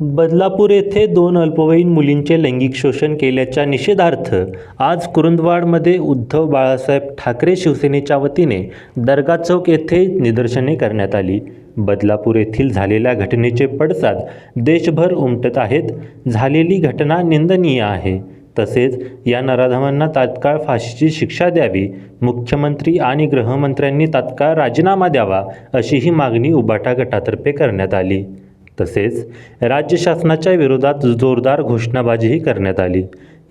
बदलापूर येथे दोन अल्पवयीन मुलींचे लैंगिक शोषण केल्याच्या निषेधार्थ आज कुरुंदवाडमध्ये उद्धव बाळासाहेब ठाकरे शिवसेनेच्या वतीने दर्गा चौक येथे निदर्शने करण्यात आली. बदलापूर येथील झालेल्या घटनेचे पडसाद देशभर उमटत आहेत. झालेली घटना निंदनीय आहे. तसेच या नराधमांना तात्काळ फाशीची शिक्षा द्यावी मुख्यमंत्री आणि गृहमंत्र्यांनी तात्काळ राजीनामा द्यावा अशीही मागणी उबाटा गटातर्फे करण्यात आली. तसेच राज्य शासनाच्या विरोधात जोरदार घोषणाबाजीही करण्यात आली.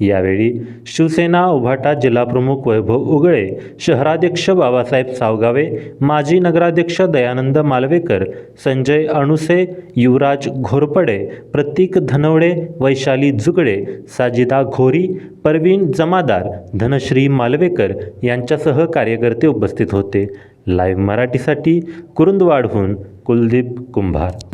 यावेळी शिवसेना उभाटा जिल्हाप्रमुख वैभव उगळे शहराध्यक्ष बाबासाहेब सावगावे माजी नगराध्यक्ष दयानंद मालवेकर संजय अणुसे युवराज घोरपडे प्रतीक धनवडे वैशाली जुगडे साजिदा घोरी परवीन जमादार धनश्री मालवेकर यांच्यासह कार्यकर्ते उपस्थित होते. लाईव्ह मराठीसाठी कुरुंदवाडहून कुलदीप कुंभार.